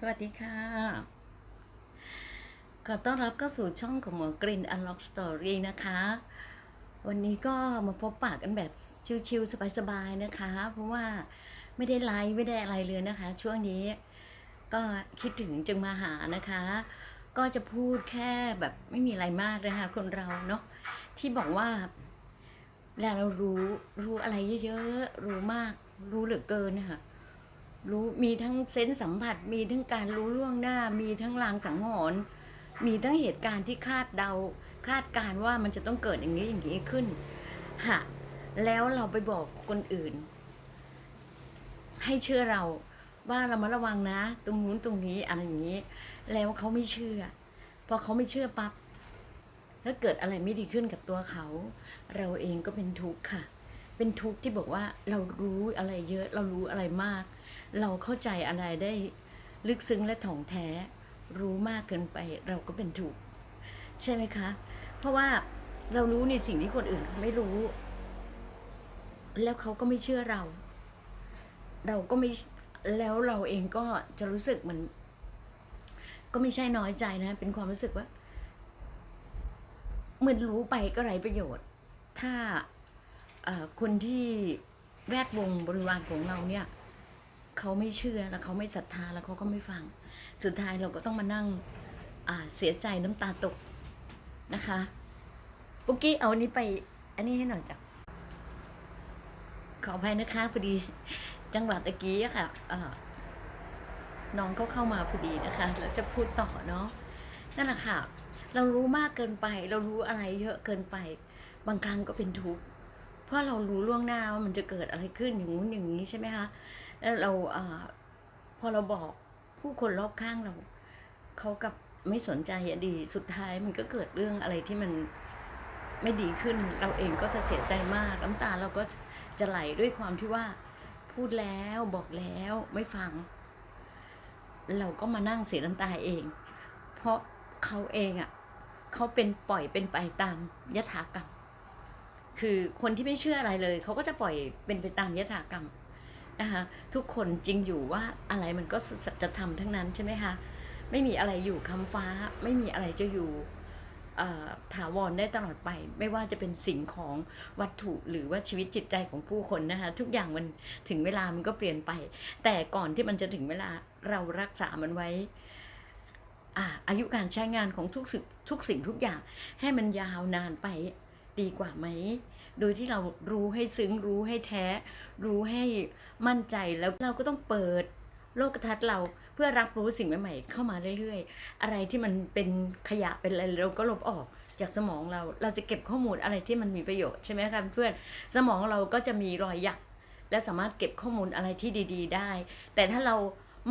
สวัสดีค่ะ ขอต้อนรับเข้าสู่ช่องของหมอกรีน Unlock Story นะคะ วันนี้ก็มาพบปากกันแบบชิลๆสบายๆนะคะ เพราะว่าไม่ได้ไลฟ์ไม่ได้อะไรเลยนะคะ ช่วงนี้ก็คิดถึงจึงมาหานะคะ ก็จะพูดแค่แบบไม่มีอะไรมากนะคะ คนเราเนาะที่บอกว่าเวลาเรารู้รู้อะไรเยอะๆ รู้มากรู้เหลือเกินนะคะ รู้มีทั้งเซนส์สัมผัส มีทั้งการรู้ล่วงหน้า มีทั้งลางสังหรณ์มีทั้งเหตุการณ์ที่คาดเดา คาดการว่ามันจะต้องเกิดอย่างนี้อย่างนี้ขึ้นฮะแล้วเราไปบอกคนอื่น ให้เชื่อเราว่าเรามาระวังนะ ตรงนู้นตรงนี้อะไรอย่างนี้ แล้วเขาไม่เชื่อพอเขาไม่เชื่อปั๊บถ้าเกิดอะไรไม่ดีขึ้นกับตัวเขา เราเองก็เป็นทุกข์ค่ะ เป็นทุกข์ที่บอกว่าเรารู้อะไรเยอะเรารู้อะไรมาก เราเข้าใจอะไรได้ลึกซึ้งและถ่องแท้รู้มากเกินไปเราก็เป็นถูก ใช่ไหมคะ เพราะว่าเรารู้ในสิ่งที่คนอื่นเขาไม่รู้ แล้วเขาก็ไม่เชื่อเรา เราก็ไม่แล้วเราเองก็จะรู้สึกเหมันก็ไม่ใช่น้อยใจนะ เป็นความรู้สึกว่าเหมือนรู้ไปก็ไร้ประโยชน์ ถ้าคนที่แวดวงบริวารของเราเนี่ย เขาไม่เชื่อแล้วเขาไม่ศรัทธาแล้วเขาก็ไม่ฟัง สุดท้ายเราก็ต้องมานั่งเสียใจน้ำตาตกนะคะปุกกี้เอาอันนี้ไป อันนี้ให้หน่อยจ้ะขออภัยนะคะพอดีจังหวะตะกี้ค่ะน้องเขาเข้ามาพอดีนะคะแล้วจะพูดต่อเนาะนั่นแหละค่ะ เรารู้มากเกินไป เรารู้อะไรเยอะเกินไป บางครั้งก็เป็นทุกข์เพราะเรารู้ล่วงหน้าว่ามันจะเกิดอะไรขึ้นอย่างนู้นอย่างนี้ใช่ไหมคะ แล้วเราอพอเราบอกผู้คนรอบข้างเราเขากับไม่สนใจอดีสุดท้ายมันก็เกิดเรื่องอะไรที่มันไม่ดีขึ้น เราเองก็จะเสียใจมากน้ำตาเราก็จะไหลด้วยความที่ว่า พูดแล้วบอกแล้วไม่ฟัง เราก็มานั่งเสียน้ำตาเอง เพราะเขาเองอะ่ะเขาเป็นปล่อยเป็นไปตามยถากรรม คือคนที่ไม่เชื่ออะไรเลย เขาก็จะปล่อยเป็นไปตามยถากรรม นะคะทุกคนจริงอยู่ว่าอะไรมันก็สัจะทำทั้งนั้นใช่ไหมคะไม่มีอะไรอยู่คำฟ้า ไม่มีอะไรจะอยู่ถาวรได้ตลอดไป ไม่ว่าจะเป็นสิ่งของวัตถุหรือว่าชีวิตจิตใจของผู้คนนะคะ ทุกอย่างมันถึงเวลามันก็เปลี่ยนไป แต่ก่อนที่มันจะถึงเวลาเรารักษามันไว้อาอายุการใช้งานของทุกสิ่งทุกสิ่งทุกอย่างให้มันยาวนานไปดีกว่าไหม โดยที่เรารู้ให้ซึ้งรู้ให้แท้ รู้ให้มั่นใจแล้วเราก็ต้องเปิดโลกทัศน์เราเพื่อรับรู้สิ่งใหม่ๆเข้ามาเรื่อยๆ อะไรที่มันเป็นขยะเป็นอะไรเราก็ลบออกจากสมองเรา เราจะเก็บข้อมูลอะไรที่มันมีประโยชน์ใช่ไหมคะเพื่อนสมองเราก็จะมีรอยหยักและสามารถเก็บข้อมูลอะไรที่ดี ๆ ได้ แต่ถ้าเรา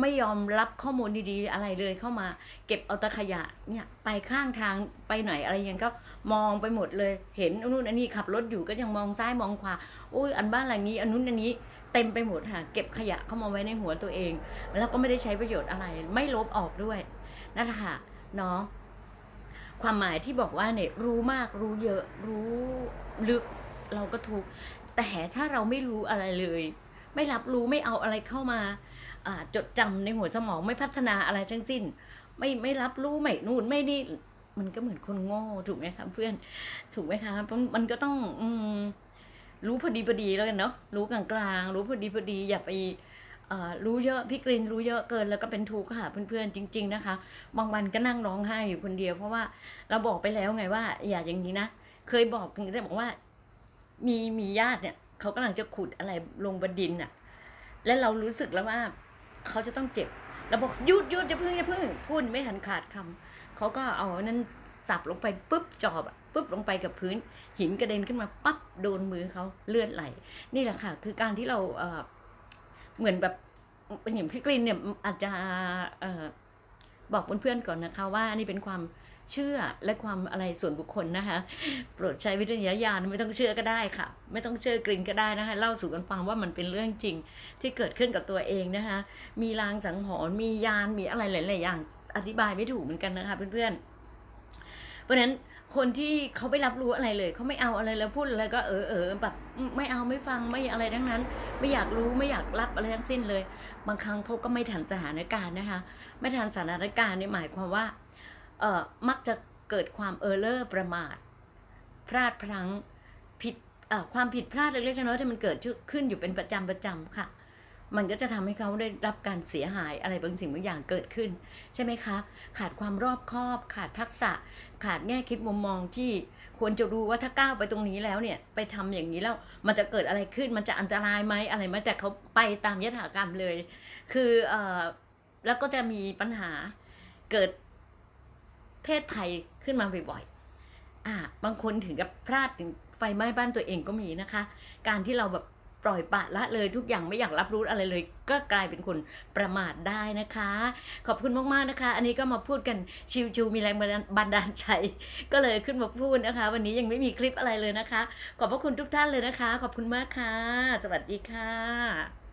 ไม่ยอมรับข้อมูลดีๆ อะไรเลยเข้ามา เก็บเอาตะขยะเนี่ยไปข้างทางไปไหนอะไรยังก็มองไปหมดเลย เห็นอันนู้นอันนี้ขับรถอยู่ก็ยังมองซ้ายมองขวาโอ้ยอันบ้านหลังนี้อันนู้นอันนี้เต็มไปหมดค่ะเก็บขยะเข้ามาไว้ในหัวตัวเอง แล้วก็ไม่ได้ใช้ประโยชน์อะไร ไม่ลบออกด้วยนั่นแหละค่ะเนาะความหมายที่บอกว่าเนี่ยรู้มากรู้เยอะรู้ลึกเราก็ทุกแต่ถ้าเราไม่รู้อะไรเลย ไม่รับรู้ไม่เอาอะไรเข้ามา จดจำในหัวสมองไม่พัฒนาอะไรทั้งสิ้น ไม่ไม่รับรู้ไม่นู่นไม่นี่มันก็เหมือนคนโง่ถูกไหมคะเพื่อนถูกไหมคะมันมันก็ต้องอืรู้พอดีพอดีแล้วกันเนาะรู้กลางๆรู้พอดีพอดีอย่าไปรู้เยอะพี่กรีนรู้เยอะเกินแล้วก็เป็นทุกข์ค่ะเพื่อนๆจริง ๆนะคะ บางวันก็นั่งร้องไห้อยู่คนเดียว เพราะว่าเราบอกไปแล้วไงว่า อย่าอย่างนี้นะเคยบอกถึงจะบอกว่า มีมีญาติเนี่ยเขากำลังจะขุดอะไรลงบดินอะแล้วเรารู้สึกแล้วว่า เขาจะต้องเจ็บเราบอกหยุดหยุดจะพึ่งจะพึ่งพูดไม่หันขาดคำเขาก็เอานั้นสับลงไปปุ๊บจอบปุ๊บลงไปกับพื้น หินกระเด็นขึ้นมาปั๊บโดนมือเขาเลือดไหล นี่แหละค่ะ คือการที่เราเอ่อเหมือนแบบอย่างพี่กลินเนี่ยอาจจะเอ่อบอกเพื่อนๆก่อนนะคะ ว่านี่เป็นความ เชื่อและความอะไรส่วนบุคคลนะคะโปรดใช้วิจารณญาณไม่ต้องเชื่อก็ได้ค่ะ ไม่ต้องเชื่อกลิ่นก็ได้นะคะเล่าสู่กันฟังว่ามันเป็นเรื่องจริงที่เกิดขึ้นกับตัวเองนะคะมีลางสังหรณ์มียานมีอะไรหลาย ๆ อย่างอธิบายไม่ถูกเหมือนกันนะคะเพื่อนๆเพราะฉะนั้นคนที่เขาไม่รับรู้อะไรเลย เขาไม่เอาอะไรแล้วพูดอะไรก็เออเออแบบไม่เอาไม่ฟังไม่อะไรทั้งนั้น ไม่อยากรู้ไม่อยากรับอะไรทั้งสิ้นเลย บางครั้งเขาก็ไม่ทันสถานการณ์นะคะ ไม่ทันสถานการณ์นี่หมายความว่า มักจะเกิดความเออเลอร์ประมาท พลาดพลั้งผิดความผิดพลาดเล็กๆน้อยๆที่มันเกิดขึ้นอยู่เป็นประจำประจำค่ะ มันก็จะทำให้เขาได้รับการเสียหายอะไรบางสิ่งบางอย่างเกิดขึ้น ใช่ไหมคะ ขาดความรอบคอบ ขาดทักษะ ขาดแง่คิดมุมมองที่ควรจะรู้ว่าถ้าก้าวไปตรงนี้แล้วเนี่ยไปทำอย่างนี้แล้วมันจะเกิดอะไรขึ้นมันจะอันตรายไหมอะไรไหมแต่เขาไปตามยถากรรมเลย คืออแล้วก็จะมีปัญหาเกิด เพศภัยขึ้นมาบ่อยๆอ่าบางคนถึงกับพลาดถึงไฟไหม้บ้านตัวเองก็มีนะคะ การที่เราแบบปล่อยปละละเลยทุกอย่างไม่อยากรับรู้อะไรเลย ก็กลายเป็นคนประมาทได้นะคะ ขอบคุณมากๆนะคะ อันนี้ก็มาพูดกันชิวๆมีแรงบันดาลใจก็เลยขึ้นมาพูดนะคะ วันนี้ยังไม่มีคลิปอะไรเลยนะคะ ขอบพระคุณทุกท่านเลยนะคะ ขอบคุณมากค่ะ สวัสดีค่ะ